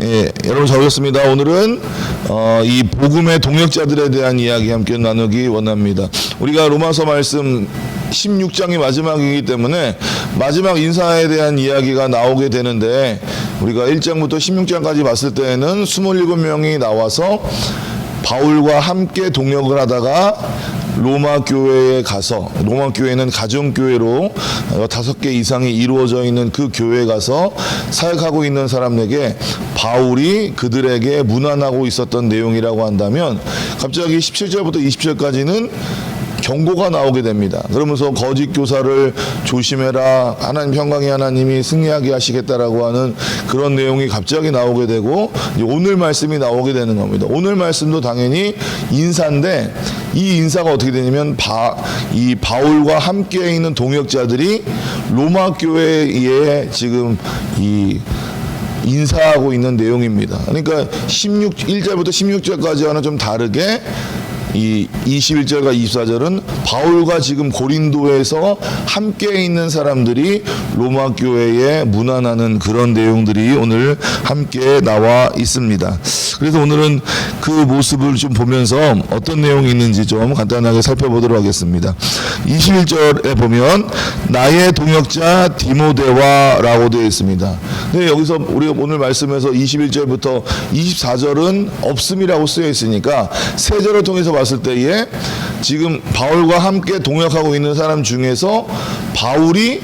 예, 여러분 잘 오셨습니다. 오늘은 어, 이 복음의 동역자들에 대한 이야기 함께 나누기 원합니다. 우리가 로마서 말씀 16장이 마지막이기 때문에 마지막 인사에 대한 이야기가 나오게 되는데 우리가 1장부터 16장까지 봤을 때에는 27명이 나와서 바울과 함께 동역을 하다가 로마 교회에 가서 로마 교회는 가정 교회로 어, 다섯 개 이상이 이루어져 있는 그 교회에 가서 사역하고 있는 사람에게 바울이 그들에게 문안하고 있었던 내용이라고 한다면 갑자기 17절부터 20절까지는 경고가 나오게 됩니다. 그러면서 거짓 교사를 조심해라. 하나님 평강의 하나님이 승리하게 하시겠다라고 하는 그런 내용이 갑자기 나오게 되고 오늘 말씀이 나오게 되는 겁니다. 오늘 말씀도 당연히 인사인데 이 인사가 어떻게 되냐면 바, 이 바울과 함께 있는 동역자들이 로마 교회에 지금 이 인사하고 있는 내용입니다. 그러니까 16 1절부터 16절까지와는 좀 다르게 이 21절과 24절은 바울과 지금 고린도에서 함께 있는 사람들이 로마 교회에 문안하는 그런 내용들이 오늘 함께 나와 있습니다. 그래서 오늘은 그 모습을 좀 보면서 어떤 내용이 있는지 좀 간단하게 살펴보도록 하겠습니다. 21절에 보면 나의 동역자 디모데와라고 되어 있습니다. 근데 여기서 우리가 오늘 말씀에서 21절부터 24절은 없음이라고 쓰여 있으니까 세 절을 통해서 봤을 때에 지금 바울과 함께 동역하고 있는 사람 중에서 바울이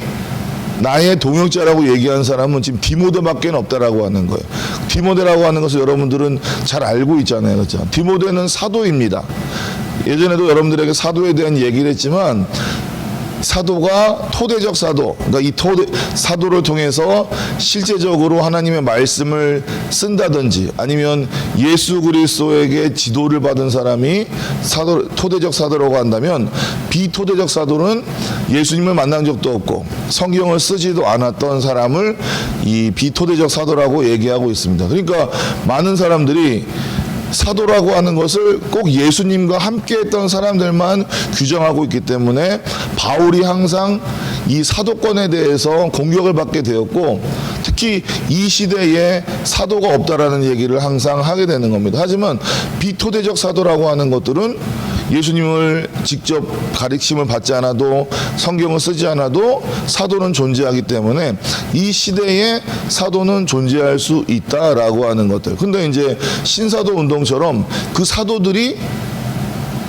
나의 동역자라고 얘기한 사람은 지금 디모데밖에 없다라고 하는 거예요. 디모데라고 하는 것을 여러분들은 잘 알고 있잖아요. 그렇죠? 디모데는 사도입니다. 예전에도 여러분들에게 사도에 대한 얘기를 했지만 사도가 토대적 사도, 그러니까 이 토대 사도를 통해서 실제적으로 하나님의 말씀을 쓴다든지 아니면 예수 그리스도에게 지도를 받은 사람이 사도 토대적 사도라고 한다면 비토대적 사도는 예수님을 만난 적도 없고 성경을 쓰지도 않았던 사람을 이 비토대적 사도라고 얘기하고 있습니다. 그러니까 많은 사람들이 사도라고 하는 것을 꼭 예수님과 함께 했던 사람들만 규정하고 있기 때문에 바울이 항상 이 사도권에 대해서 공격을 받게 되었고 특히 이 시대에 사도가 없다라는 얘기를 항상 하게 되는 겁니다. 하지만 비토대적 사도라고 하는 것들은 예수님을 직접 가르침을 받지 않아도 성경을 쓰지 않아도 사도는 존재하기 때문에 이 시대에 사도는 존재할 수 있다라고 하는 것들. 근데 이제 신사도 운동처럼 그 사도들이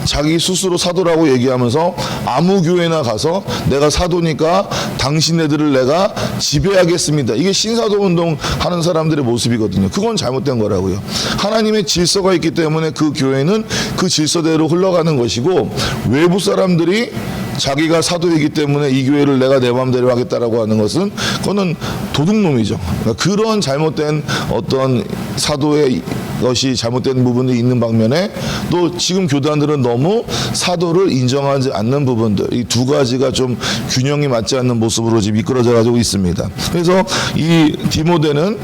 자기 스스로 사도라고 얘기하면서 아무 교회나 가서 내가 사도니까 당신네들을 내가 지배하겠습니다. 이게 신사도 운동 하는 사람들의 모습이거든요. 그건 잘못된 거라고요. 하나님의 질서가 있기 때문에 그 교회는 그 질서대로 흘러가는 것이고 외부 사람들이 자기가 사도이기 때문에 이 교회를 내가 내 마음대로 하겠다라고 하는 것은 그거는 도둑놈이죠. 그러니까 그런 잘못된 어떤 사도의 것이 잘못된 부분이 있는 방면에 또 지금 교단들은 너무 사도를 인정하지 않는 부분들 이 두 가지가 좀 균형이 맞지 않는 모습으로 지금 이끌어져 가지고 있습니다. 그래서 이 디모데는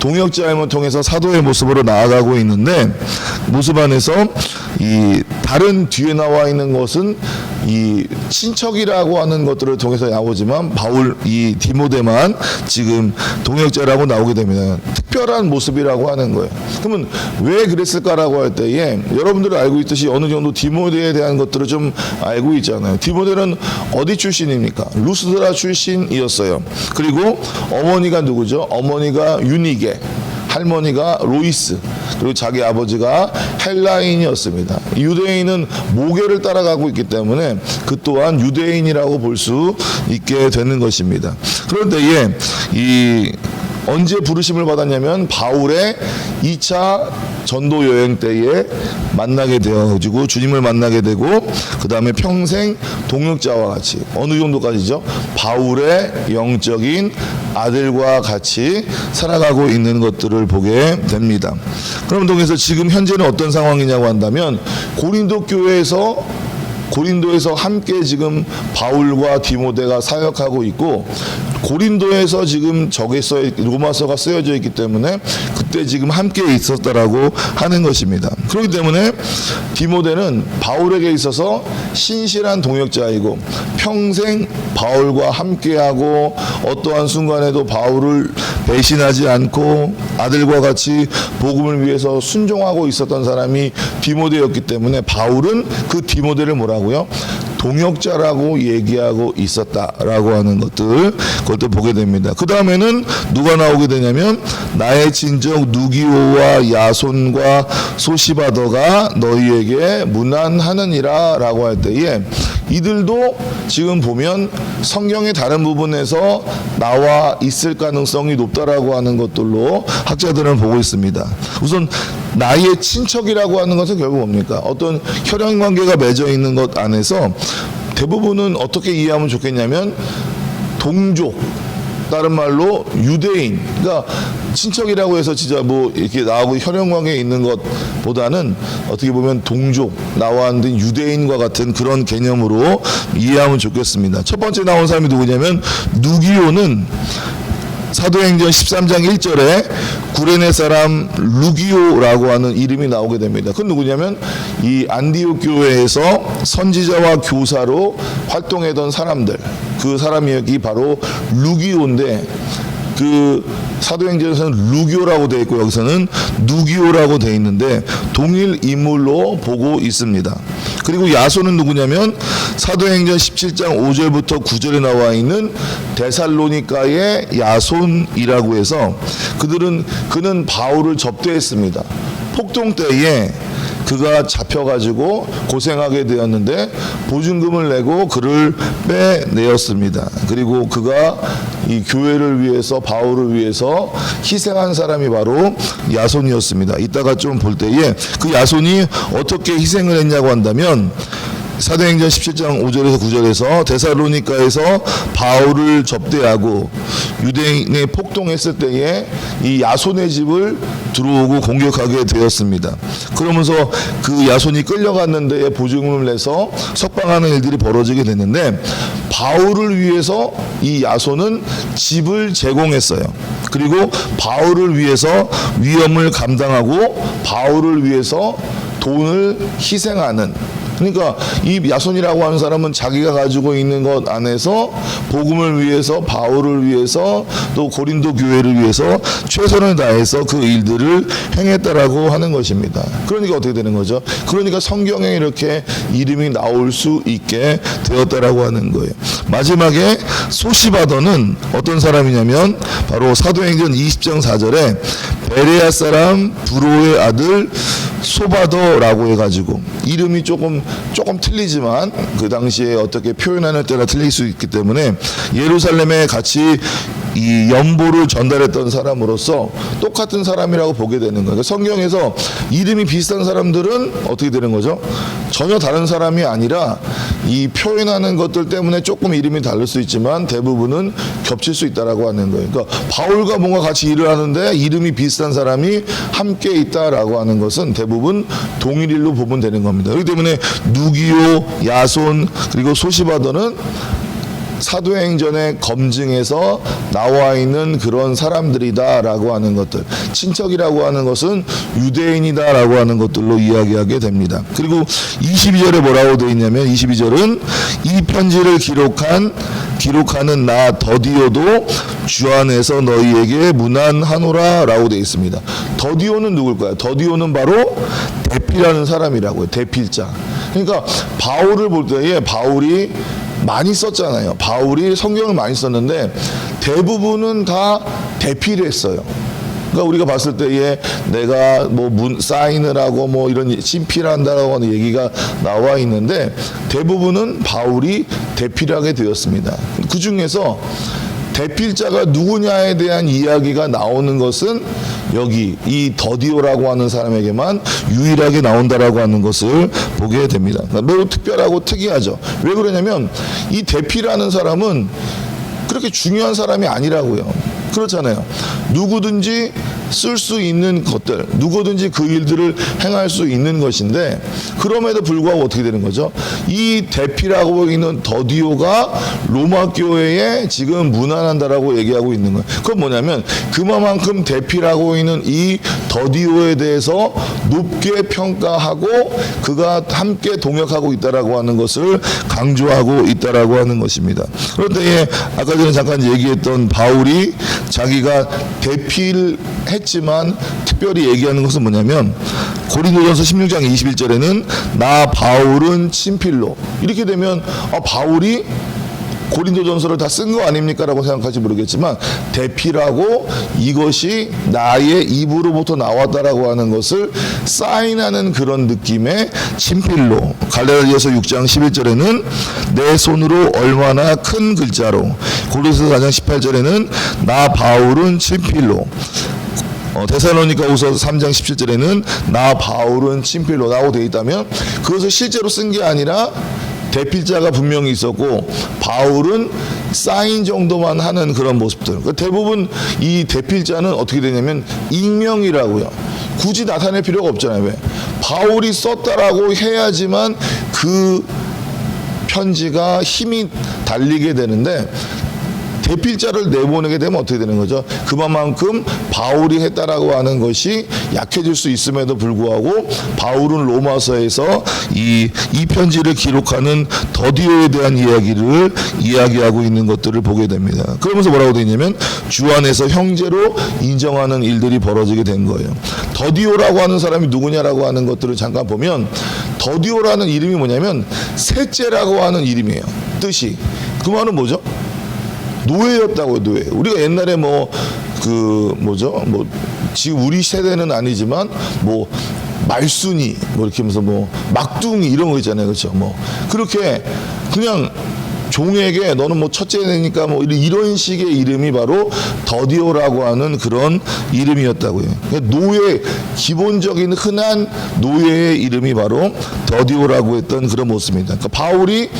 동역자임을 통해서 사도의 모습으로 나아가고 있는데 모습 안에서 이 다른 뒤에 나와 있는 것은 이 친척이라고 하는 것들을 통해서 나오지만 바울 이 디모데만 지금 동역자라고 나오게 됩니다. 특별한 모습이라고 하는 거예요. 그러면 왜 그랬을까라고 할 때에 여러분들이 알고 있듯이 어느 정도 디모데에 대한 것들을 좀 알고 있잖아요. 디모데는 어디 출신입니까? 루스드라 출신이었어요. 그리고 어머니가 누구죠? 어머니가 유니게. 할머니가 로이스 그리고 자기 아버지가 헬라인이었습니다. 유대인은 모계를 따라가고 있기 때문에 그 또한 유대인이라고 볼 수 있게 되는 것입니다. 그런데 이 언제 부르심을 받았냐면 바울의 2차 전도 여행 때에 만나게 되어가지고 주님을 만나게 되고 그 다음에 평생 동역자와 같이 어느 정도까지죠? 바울의 영적인 아들과 같이 살아가고 있는 것들을 보게 됩니다. 그럼 동에서 지금 현재는 어떤 상황이냐고 한다면 고린도 교회에서 고린도에서 함께 지금 바울과 디모데가 사역하고 있고 고린도에서 지금 써 로마서가 쓰여져 있기 때문에 그때 지금 함께 있었다라고 하는 것입니다. 그렇기 때문에 디모데는 바울에게 있어서 신실한 동역자이고 평생 바울과 함께하고 어떠한 순간에도 바울을 배신하지 않고 아들과 같이 복음을 위해서 순종하고 있었던 사람이 디모데였기 때문에 바울은 그 디모데를 뭐라고요? 동역자라고 얘기하고 있었다라고 하는 것들 그것도 보게 됩니다. 그 다음에는 누가 나오게 되냐면 나의 친족 누기오와 야손과 소시바더가 너희에게 무난하느니라라고 할 때에 이들도 지금 보면 성경의 다른 부분에서 나와 있을 가능성이 높다라고 하는 것들로 학자들은 보고 있습니다. 우선 나의 친척이라고 하는 것은 결국 뭡니까? 어떤 혈연 관계가 맺어 있는 것 안에서 대부분은 어떻게 이해하면 좋겠냐면 동족 다른 말로 유대인 그러니까 친척이라고 해서 진짜 뭐 이렇게 나하고 혈연 관계에 있는 것보다는 어떻게 보면 동족 나와 있는 유대인과 같은 그런 개념으로 이해하면 좋겠습니다. 첫 번째 나온 사람이 누구냐면 누기오는 사도행전 13장 1절에 구레네 사람 루기오라고 하는 이름이 나오게 됩니다. 그건 누구냐면 이 안디옥 교회에서 선지자와 교사로 활동했던 사람들 그 사람이 바로 루기오인데 그 사도행전에서는 루기오라고 되어 있고 여기서는 누기오라고 되어 있는데 동일 인물로 보고 있습니다. 그리고 야소는 누구냐면 사도행전 17장 5절부터 9절에 나와 있는 데살로니가의 야손이라고 해서 그들은 그는 바울을 접대했습니다. 폭동 때에 그가 잡혀가지고 고생하게 되었는데 보증금을 내고 그를 빼내었습니다. 그리고 그가 이 교회를 위해서 바울을 위해서 희생한 사람이 바로 야손이었습니다. 이따가 좀 볼 때에 그 야손이 어떻게 희생을 했냐고 한다면 사도행전 17장 5절에서 9절에서 데살로니가에서 바울을 접대하고 유대인에 폭동했을 때에 이 야손의 집을 들어오고 공격하게 되었습니다. 그러면서 그 야손이 끌려갔는데 보증금을 내서 석방하는 일들이 벌어지게 됐는데 바울을 위해서 이 야손은 집을 제공했어요. 그리고 바울을 위해서 위험을 감당하고 바울을 위해서 돈을 희생하는 그러니까 이 야손이라고 하는 사람은 자기가 가지고 있는 것 안에서 복음을 위해서 바울을 위해서 또 고린도 교회를 위해서 최선을 다해서 그 일들을 행했다라고 하는 것입니다. 그러니까 어떻게 되는 거죠? 그러니까 성경에 이렇게 이름이 나올 수 있게 되었다라고 하는 거예요. 마지막에 소시바더는 어떤 사람이냐면 바로 사도행전 20장 4절에 베레아 사람 부로의 아들 소바더라고 해가지고 이름이 조금 조금 틀리지만 그 당시에 어떻게 표현하는 때가 틀릴 수 있기 때문에 예루살렘에 같이 이 연보를 전달했던 사람으로서 똑같은 사람이라고 보게 되는 거예요. 성경에서 이름이 비슷한 사람들은 어떻게 되는 거죠? 전혀 다른 사람이 아니라 이 표현하는 것들 때문에 조금 이름이 다를 수 있지만 대부분은 겹칠 수 있다라고 하는 거예요. 그러니까 바울과 뭔가 같이 일을 하는데 이름이 비슷한 사람이 함께 있다라고 하는 것은 대부분 동일일로 보면 되는 겁니다. 그렇기 때문에 누기오, 야손 그리고 소시바더는 사도행전의 검증에서 나와 있는 그런 사람들이다라고 하는 것들 친척이라고 하는 것은 유대인이다라고 하는 것들로 이야기하게 됩니다. 그리고 22절에 뭐라고 되어 있냐면 22절은 이 편지를 기록한 기록하는 나 더디오도 주 안에서 너희에게 무난하노라라고 되어 있습니다. 더디오는 누굴까요? 더디오는 바로 대피라는 사람이라고요. 대필자. 그러니까 바울을 볼 때에 바울이 많이 썼잖아요. 바울이 성경을 많이 썼는데 대부분은 다 대피를 했어요. 그러니까 우리가 봤을 때에 내가 뭐 문, 사인을 하고 뭐 이런 심필 한다라고 하는 얘기가 나와 있는데 대부분은 바울이 대피를 하게 되었습니다. 그 중에서 대필자가 누구냐에 대한 이야기가 나오는 것은 여기 이 더디오라고 하는 사람에게만 유일하게 나온다라고 하는 것을 보게 됩니다. 그러니까 매우 특별하고 특이하죠. 왜 그러냐면 이 대피라는 사람은 그렇게 중요한 사람이 아니라고요. 그렇잖아요. 누구든지 쓸 수 있는 것들 누구든지 그 일들을 행할 수 있는 것인데 그럼에도 불구하고 어떻게 되는 거죠? 이 대피라고 보이는 더디오가 로마 교회에 지금 무난한다라고 얘기하고 있는 거예요. 그건 뭐냐면 그만큼 대피라고 보이는 이 더디오에 대해서 높게 평가하고 그가 함께 동역하고 있다라고 하는 것을 강조하고 있다라고 하는 것입니다. 그런데 예, 아까 전에 잠깐 얘기했던 바울이 자기가 대피를 했지만 특별히 얘기하는 것은 뭐냐면 고린도전서 16장 21절에는 나 바울은 친필로. 이렇게 되면 아, 바울이 고린도전서를 다 쓴 거 아닙니까라고 생각할지 모르겠지만 대피라고 이것이 나의 입으로부터 나왔다라고 하는 것을 사인하는 그런 느낌의 친필로. 갈라디아서 6장 11절에는 내 손으로 얼마나 큰 글자로. 고린도서 4장 18절에는 나 바울은 친필로 어, 데살로니가후서 3장 17절에는 나 바울은 친필로라고 되어 있다면 그것을 실제로 쓴 게 아니라 대필자가 분명히 있었고 바울은 사인 정도만 하는 그런 모습들. 그 대부분 이 대필자는 어떻게 되냐면 익명이라고요. 굳이 나타낼 필요가 없잖아요. 왜? 바울이 썼다라고 해야지만 그 편지가 힘이 달리게 되는데 대필자를 내보내게 되면 어떻게 되는 거죠? 그만큼 바울이 했다라고 하는 것이 약해질 수 있음에도 불구하고 바울은 로마서에서 이, 이 편지를 기록하는 더디오에 대한 이야기를 이야기하고 있는 것들을 보게 됩니다. 그러면서 뭐라고 되어 있냐면 주 안에서 형제로 인정하는 일들이 벌어지게 된 거예요. 더디오라고 하는 사람이 누구냐라고 하는 것들을 잠깐 보면 더디오라는 이름이 뭐냐면 셋째라고 하는 이름이에요. 뜻이. 그 말은 뭐죠? 노예였다고요, 노예. 우리가 옛날에 뭐, 그, 뭐죠? 뭐, 지금 우리 세대는 아니지만, 뭐, 말순이, 뭐, 이렇게 하면서 뭐, 막둥이 이런 거 있잖아요. 그렇죠? 뭐, 그렇게 그냥 종에게 너는 뭐 첫째니까 뭐 이런 식의 이름이 바로 더디오라고 하는 그런 이름이었다고요. 그러니까 노예 기본적인 흔한 노예의 이름이 바로 더디오라고 했던 그런 모습입니다. 그러니까 바울이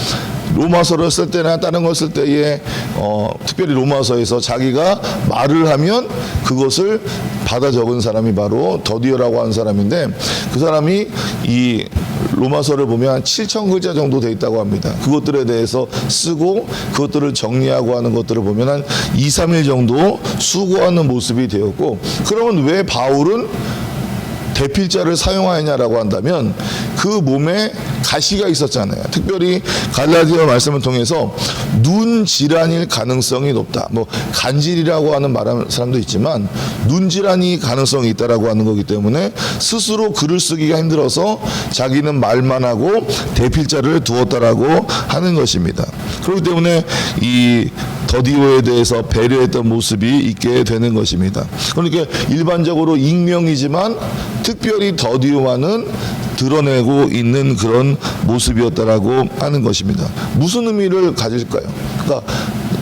로마서를 쓸 때나 다른 걸 쓸 때에 어, 특별히 로마서에서 자기가 말을 하면 그것을 받아 적은 사람이 바로 더디오라고 하는 사람인데 그 사람이 이 로마서를 보면 한 7천 글자 정도 돼 있다고 합니다. 그것들에 대해서 쓰고 그것들을 정리하고 하는 것들을 보면 한 2, 3일 정도 수고하는 모습이 되었고 그러면 왜 바울은 대필자를 사용하느냐라고 한다면 그 몸에 가시가 있었잖아요. 특별히 갈라디아 말씀을 통해서 눈 질환일 가능성이 높다. 뭐 간질이라고 하는 말하는 사람도 있지만 눈 질환이 가능성이 있다라고 하는 거기 때문에 스스로 글을 쓰기가 힘들어서 자기는 말만 하고 대필자를 두었다라고 하는 것입니다. 그렇기 때문에 이 더디오에 대해서 배려했던 모습이 있게 되는 것입니다. 그러니까 일반적으로 익명이지만 특별히 더디오와는 드러내고 있는 그런 모습이었다라고 하는 것입니다. 무슨 의미를 가질까요? 그러니까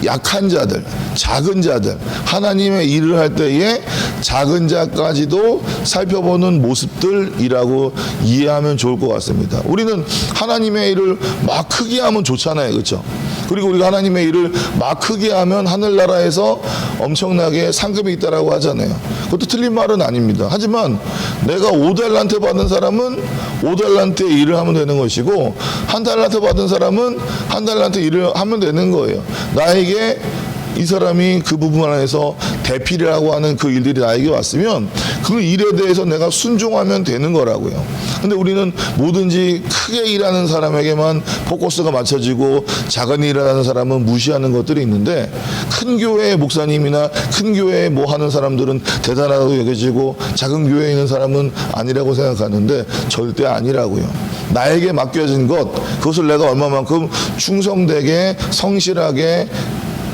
약한 자들, 작은 자들, 하나님의 일을 할 때에 작은 자까지도 살펴보는 모습들이라고 이해하면 좋을 것 같습니다. 우리는 하나님의 일을 막 크게 하면 좋잖아요. 그렇죠? 그리고 우리가 하나님의 일을 막 크게 하면 하늘나라에서 엄청나게 상급이 있다라고 하잖아요. 그것도 틀린 말은 아닙니다. 하지만 내가 5달란트 받은 사람은 5달란트의 일을 하면 되는 것이고 한 달란트 받은 사람은 한 달란트 일을 하면 되는 거예요. 나에게 이 사람이 그 부분 안에서 대피라고 하는 그 일들이 나에게 왔으면 그 일에 대해서 내가 순종하면 되는 거라고요. 근데 우리는 뭐든지 크게 일하는 사람에게만 포커스가 맞춰지고 작은 일을 하는 사람은 무시하는 것들이 있는데 큰 교회의 목사님이나 큰 교회에 뭐 하는 사람들은 대단하다고 여겨지고 작은 교회에 있는 사람은 아니라고 생각하는데 절대 아니라고요. 나에게 맡겨진 것 그것을 내가 얼마만큼 충성되게 성실하게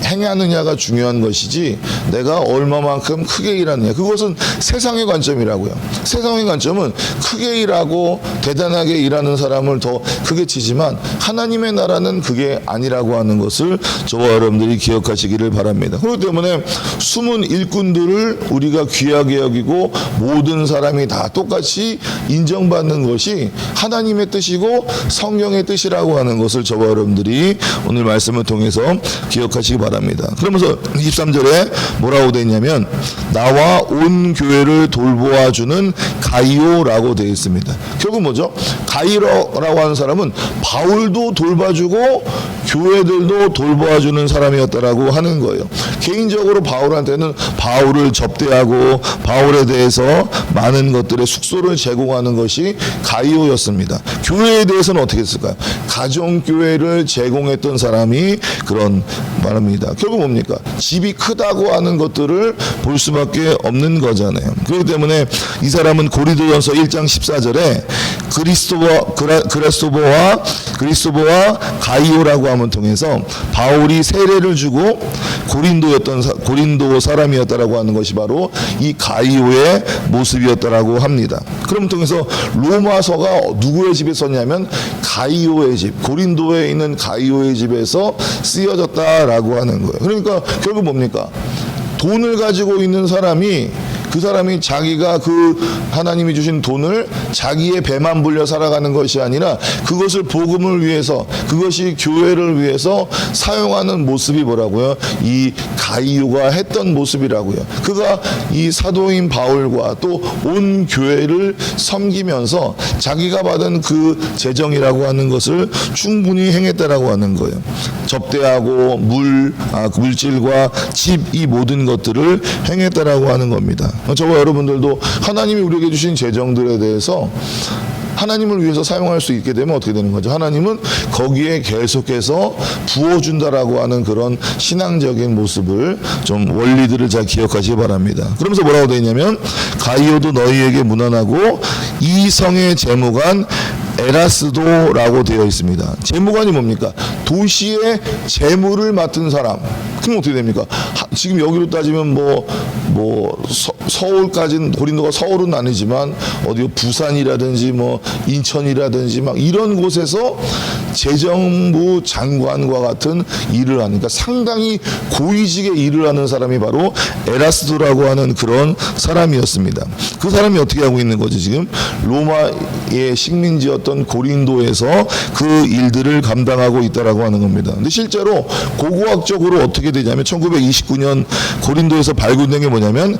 행하느냐가 중요한 것이지 내가 얼마만큼 크게 일하느냐. 그것은 세상의 관점이라고요. 세상의 관점은 크게 일하고 대단하게 일하는 사람을 더 크게 치지만 하나님의 나라는 그게 아니라고 하는 것을 저와 여러분들이 기억하시기를 바랍니다. 그렇기 때문에 숨은 일꾼들을 우리가 귀하게 여기고 모든 사람이 다 똑같이 인정받는 것이 하나님의 뜻이고 성령의 뜻이라고 하는 것을 저와 여러분들이 오늘 말씀을 통해서 기억하시기 바랍니다 바랍니다. 그러면서 23절에 뭐라고 되어 있냐면 나와 온 교회를 돌보아 주는 가이오라고 되어 있습니다. 결국 뭐죠? 가이오라고 하는 사람은 바울도 돌봐주고 교회들도 돌보아주는 사람이었다라고 하는 거예요. 개인적으로 바울한테는 바울을 접대하고 바울에 대해서 많은 것들의 숙소를 제공하는 것이 가이오였습니다. 교회에 대해서는 어떻게 했을까요? 가정 교회를 제공했던 사람이 그런 말합니다. 결국 뭡니까? 집이 크다고 하는 것들을 볼 수밖에 없는 거잖아요. 그렇기 때문에 이 사람은 고리도전서 1장 14절에 그리스도와 그라, 그라스도보와 그리스도보와 가이오라고 함을 통해서 바울이 세례를 주고 고린도였던 사- 고린도 사람이었다라고 하는 것이 바로 이 가이오의 모습이었다라고 합니다. 그럼 통해서 로마서가 누구의 집에 썼냐면 가이오의 집, 고린도에 있는 가이오의 집에서 쓰여졌다라고 하는 거예요. 그러니까 결국 뭡니까? 돈을 가지고 있는 사람이 그 사람이 자기가 그 하나님이 주신 돈을 자기의 배만 불려 살아가는 것이 아니라 그것을 복음을 위해서 그것이 교회를 위해서 사용하는 모습이 뭐라고요? 이 가이오가 했던 모습이라고요. 그가 이 사도인 바울과 또 온 교회를 섬기면서 자기가 받은 그 재정이라고 하는 것을 충분히 행했다라고 하는 거예요. 접대하고 물, 아, 그 물질과 집 이 모든 것들을 행했다라고 하는 겁니다. 저와 여러분들도 하나님이 우리에게 주신 재정들에 대해서 하나님을 위해서 사용할 수 있게 되면 어떻게 되는 거죠? 하나님은 거기에 계속해서 부어준다라고 하는 그런 신앙적인 모습을 좀 원리들을 잘 기억하시기 바랍니다. 그러면서 뭐라고 되어 있냐면 가이오도 너희에게 무난하고 이 성의 재무관 에라스도라고 되어 있습니다. 재무관이 뭡니까? 도시의 재무를 맡은 사람. 그럼 어떻게 됩니까? 하- 지금 여기로 따지면 뭐, 뭐, 서, 울까지는 고린도가 서울은 아니지만, 어디 부산이라든지 뭐, 인천이라든지 막 이런 곳에서 재정부 장관과 같은 일을 하니까 상당히 고위직의 일을 하는 사람이 바로 에라스도라고 하는 그런 사람이었습니다. 그 사람이 어떻게 하고 있는 거지 지금 로마의 식민지였던 고린도에서 그 일들을 감당하고 있다라고 하는 겁니다. 근데 실제로 고고학적으로 어떻게 되냐면 1929년 고린도에서 발굴된 게 뭐냐면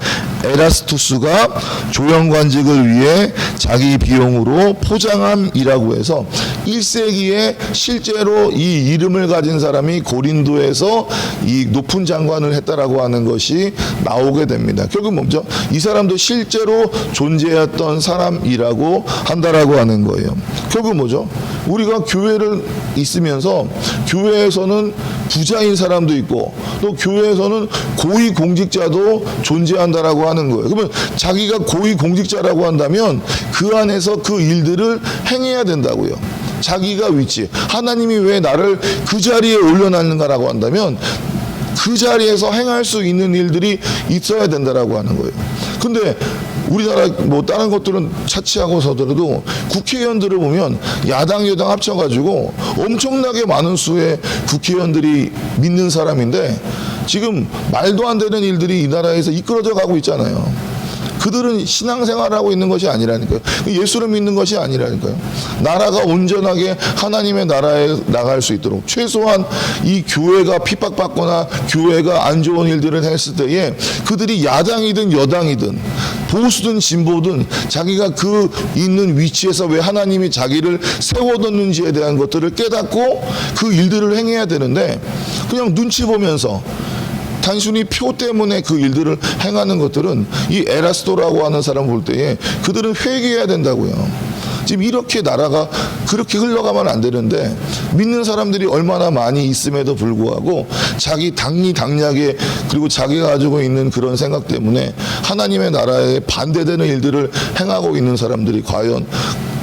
에라스투스가 조영관직을 위해 자기 비용으로 포장함이라고 해서 1세기에 실제로 이 이름을 가진 사람이 고린도에서 이 높은 장관을 했다라고 하는 것이 나오게 됩니다. 결국 뭐죠? 이 사람도 실제로 존재했던 사람이라고 한다라고 하는 거예요. 결국 뭐죠? 우리가 교회를 있으면서 교회에서는 부자인 사람도 있고 또 교회에서는 고위 공직자도 존재한다라고 하는 거예요. 그러면 자기가 고위 공직자라고 한다면 그 안에서 그 일들을 행해야 된다고요. 자기가 위치. 하나님이 왜 나를 그 자리에 올려놨는가라고 한다면 그 자리에서 행할 수 있는 일들이 있어야 된다라고 하는 거예요. 근데 우리나라 뭐 다른 것들은 차치하고 서더라도 국회의원들을 보면 야당 여당 합쳐가지고 엄청나게 많은 수의 국회의원들이 믿는 사람인데 지금 말도 안 되는 일들이 이 나라에서 이끌어져 가고 있잖아요. 그들은 신앙생활하고 있는 것이 아니라니까요. 예수를 믿는 것이 아니라니까요. 나라가 온전하게 하나님의 나라에 나갈 수 있도록 최소한 이 교회가 핍박받거나 교회가 안 좋은 일들을 했을 때에 그들이 야당이든 여당이든 보수든 진보든 자기가 그 있는 위치에서 왜 하나님이 자기를 세워뒀는지에 대한 것들을 깨닫고 그 일들을 행해야 되는데 그냥 눈치 보면서 단순히 표 때문에 그 일들을 행하는 것들은 이 에라스도라고 하는 사람 볼 때에 그들은 회개해야 된다고요. 지금 이렇게 나라가 그렇게 흘러가면 안 되는데 믿는 사람들이 얼마나 많이 있음에도 불구하고 자기 당리 당략에 그리고 자기가 가지고 있는 그런 생각 때문에 하나님의 나라에 반대되는 일들을 행하고 있는 사람들이 과연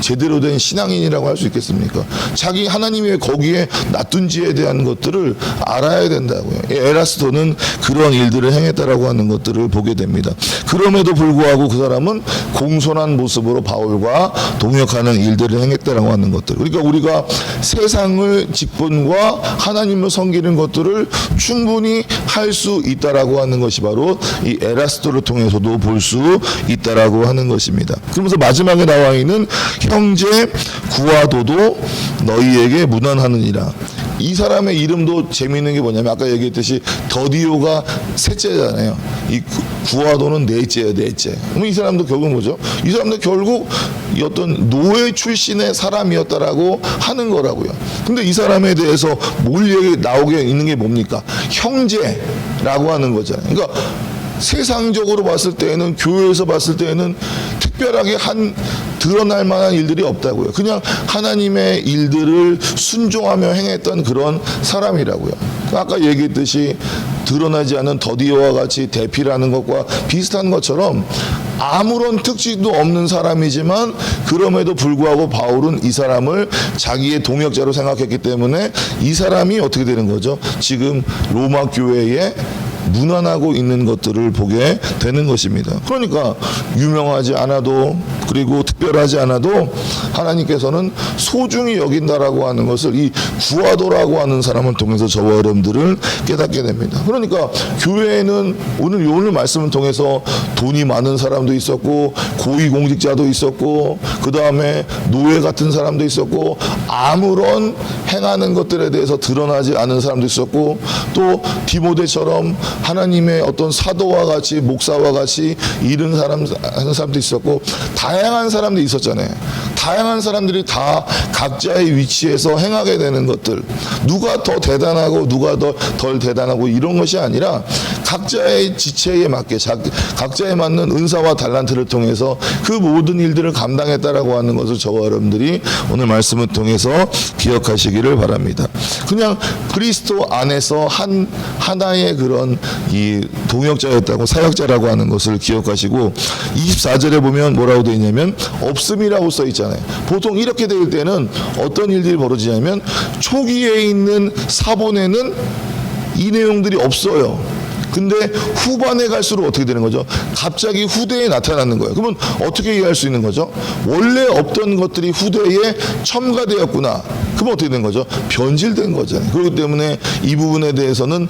제대로 된 신앙인이라고 할 수 있겠습니까? 자기 하나님이 왜 거기에 놔둔지에 대한 것들을 알아야 된다고요. 이 에라스도는 그런 일들을 행했다라고 하는 것들을 보게 됩니다. 그럼에도 불구하고 그 사람은 공손한 모습으로 바울과 동역하는 일들을 행했다라고 하는 것들. 그러니까 우리가 세상을 직분과 하나님을 섬기는 것들을 충분히 할 수 있다라고 하는 것이 바로 이 에라스도를 통해서도 볼 수 있다라고 하는 것입니다. 그러면서 마지막에 나와 있는 형제 구하도도 너희에게 무난하느니라. 이 사람의 이름도 재미있는 게 뭐냐면 아까 얘기했듯이 더디오가 셋째잖아요. 이 구- 구아도는 넷째예요, 넷째. 그럼 이 사람도 결국 뭐죠? 이 사람도 결국 이 어떤 노예 출신의 사람이었다라고 하는 거라고요. 근데 이 사람에 대해서 뭘 얘기 나오게 있는 게 뭡니까? 형제라고 하는 거잖아요. 그러니까 세상적으로 봤을 때에는 교회에서 봤을 때에는 특별하게 한 드러날 만한 일들이 없다고요. 그냥 하나님의 일들을 순종하며 행했던 그런 사람이라고요. 아까 얘기했듯이 드러나지 않은 더디어와 같이 대피라는 것과 비슷한 것처럼 아무런 특징도 없는 사람이지만 그럼에도 불구하고 바울은 이 사람을 자기의 동역자로 생각했기 때문에 이 사람이 어떻게 되는 거죠? 지금 로마 교회에 무난하고 있는 것들을 보게 되는 것입니다. 그러니까 유명하지 않아도 그리고 특별하지 않아도 하나님께서는 소중히 여긴다라고 하는 것을 이 구하도라고 하는 사람을 통해서 저와 여러분들을 깨닫게 됩니다. 그러니까 교회에는 오늘 오늘 말씀을 통해서 돈이 많은 사람도 있었고 고위 공직자도 있었고 그 다음에 노예 같은 사람도 있었고 아무런 행하는 것들에 대해서 드러나지 않은 사람도 있었고 또 디모데처럼 하나님의 어떤 사도와 같이 목사와 같이 이른 사람 하는 사람도 있었고 다양 한 사람들이 있었잖아요. 다양한 사람들이 다 각자의 위치에서 행하게 되는 것들 누가 더 대단하고 누가 더 덜 대단하고 이런 것이 아니라 각자의 지체에 맞게 자- 각자에 맞는 은사와 달란트를 통해서 그 모든 일들을 감당했다라고 하는 것을 저와 여러분들이 오늘 말씀을 통해서 기억하시기를 바랍니다. 그냥 그리스도 안에서 한 하나의 그런 이 동역자였다고 사역자라고 하는 것을 기억하시고 24절에 보면 뭐라고 되어 있냐면 없음이라고 써 있잖아요. 보통 이렇게 될 때는 어떤 일들이 벌어지냐면 초기에 있는 사본에는 이 내용들이 없어요. 근데 후반에 갈수록 어떻게 되는 거죠? 갑자기 후대에 나타나는 거예요. 그러면 어떻게 이해할 수 있는 거죠? 원래 없던 것들이 후대에 첨가되었구나. 그러면 어떻게 된 거죠? 변질된 거잖아요. 그렇기 때문에 이 부분에 대해서는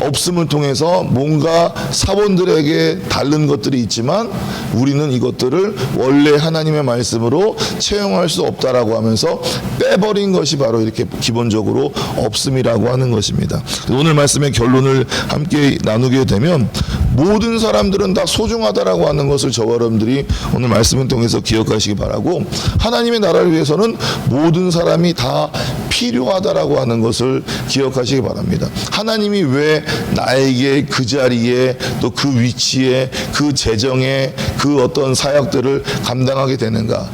없음을 통해서 뭔가 사본들에게 다른 것들이 있지만 우리는 이것들을 원래 하나님의 말씀으로 채용할 수 없다라고 하면서 빼버린 것이 바로 이렇게 기본적으로 없음이라고 하는 것입니다. 오늘 말씀의 결론을 함께 나누게 되면 모든 사람들은 다 소중하다라고 하는 것을 저와 여러분들이 오늘 말씀을 통해서 기억하시기 바라고 하나님의 나라를 위해서는 모든 사람이 다 필요하다라고 하는 것을 기억하시기 바랍니다. 하나님이 왜 나에게 그 자리에 또 그 위치에 그 재정에 그 어떤 사역들을 감당하게 되는가?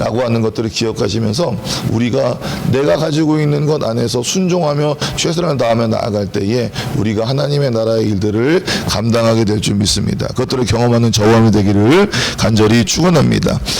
라고 하는 것들을 기억하시면서 우리가 내가 가지고 있는 것 안에서 순종하며 최선을 다하며 나아갈 때에 우리가 하나님의 나라의 일들을 감당하게 될 줄 믿습니다. 그것들을 경험하는 저와 되기를 간절히 축원합니다.